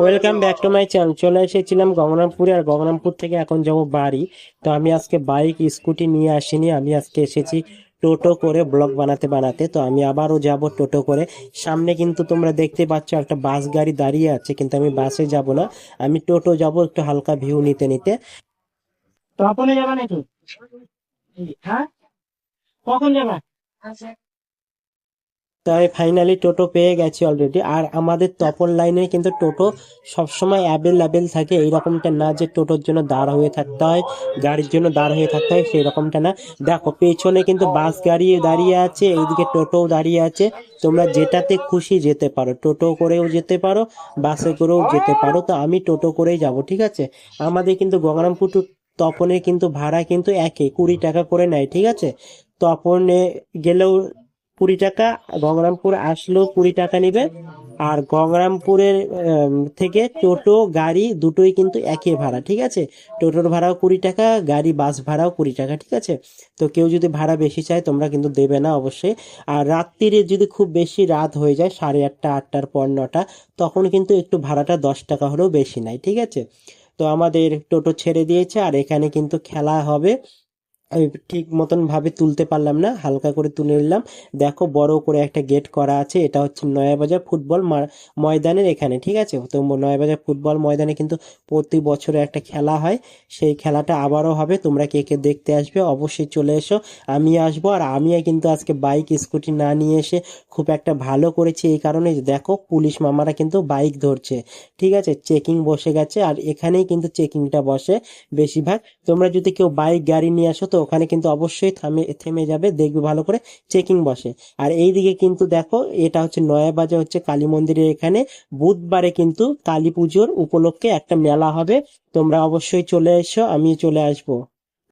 Welcome back to my channel চলে এসেছিলাম গঙ্গরামপুরে আর গঙ্গরামপুর থেকে এখন যাব বাড়ি। তো আমি আজকে বাইক, স্কুটি নিয়ে আসিনি। আমি আজকে এসেছি টোটো করে ব্লগ বানাতে বানাতে। তো আমি আবারও যাব টোটো করে। সামনে কিন্তু তোমরা দেখতে পাচ্ছ একটা বাস গাড়ি দাঁড়িয়ে আছে, কিন্তু আমি বাসে যাব না। আমি টোটো যাব একটু হালকা ভিউ নিতে নিতে। তপনে যাবা নাকি? হ্যাঁ? কখন যাবা তো আমি ফাইনালি টোটো পেয়ে গেছি অলরেডি আর আমাদের তপন লাইনে কিন্তু টোটো সবসময় অ্যাভেলেবেল থাকে এইরকমটা না যে টোটোর জন্য দাঁড় হয়ে থাকতে হয়, গাড়ির জন্য দাঁড় হয়ে থাকতে হয় সেই রকমটা না। দেখো, পেছনে কিন্তু বাস গাড়ি দাঁড়িয়ে আছে, এইদিকে টোটোও দাঁড়িয়ে আছে। তোমরা যেটাতে খুশি যেতে পারো টোটো করেও যেতে পারো বাসে করেও যেতে পারো। তো আমি টোটো করেই যাব, ঠিক আছে? আমাদের কিন্তু গঙ্গারামপুর তপনের কিন্তু ভাড়া কিন্তু একই কুড়ি টাকা করে নেয়, ঠিক আছে? তপনে গেলেও কুড়ি টাকা, গঙ্গরামপুর আসলেও কুড়ি টাকা নিবে। আর গঙ্গরামপুরের থেকে টোটো, গাড়ি দুটোই কিন্তু একই ভাড়া, ঠিক আছে? টোটোর ভাড়াও কুড়ি টাকা, গাড়ি, বাস ভাড়াও কুড়ি টাকা, ঠিক আছে? তো কেউ যদি ভাড়া বেশি চায়, তোমরা কিন্তু দেবে না অবশ্যই। আর রাত্রিরে যদি খুব বেশি রাত হয়ে যায়, সাড়ে আটটা, আটটার পর নটা, তখন কিন্তু একটু ভাড়াটা দশ টাকা হলেও বেশি নাই, ঠিক আছে? তো আমাদের টোটো ছেড়ে দিয়েছে, আর এখানে কিন্তু খেলা হবে। ঠিক মতন ভাবে তুলতে পারলাম না, হালকা করে তুলে নিলাম। দেখো বড় করে একটা গেট করা আছে, এটা হচ্ছে নয়াবাজার ফুটবল ময়দানের এখানে, ঠিক আছে? তো নয়াবাজার ফুটবল ময়দানে কিন্তু প্রতি বছরে একটা খেলা হয়, সেই খেলাটা আবারও হবে, তোমরা কে কে দেখতে আসবে অবশ্যই চলে এসো। আমি আসব আর আমি কিন্তু আজকে বাইক স্কুটি না নিয়ে এসে খুব একটা ভালো করেছি এই কারণে দেখো পুলিশ মামারা কিন্তু বাইক ধরছে, ঠিক আছে? চেকিং বসে গেছে আর এখানেই কিন্তু চেকিংটা বসে বেশিরভাগ। তোমরা যদি কেউ বাইক গাড়ি নিয়ে আসো তো ওখানে কিন্তু অবশ্যই থামে, থেমে যাবে, দেখবে ভালো করে চেকিং বসে। আর এই দিকে কিন্তু দেখো, এটা হচ্ছে নয়াবাজার হচ্ছে কালী মন্দিরের এখানে। বুধবারে কিন্তু কালী পুজোর উপলক্ষে একটা মেলা হবে। তোমরা অবশ্যই চলে এসো আমি চলে আসব।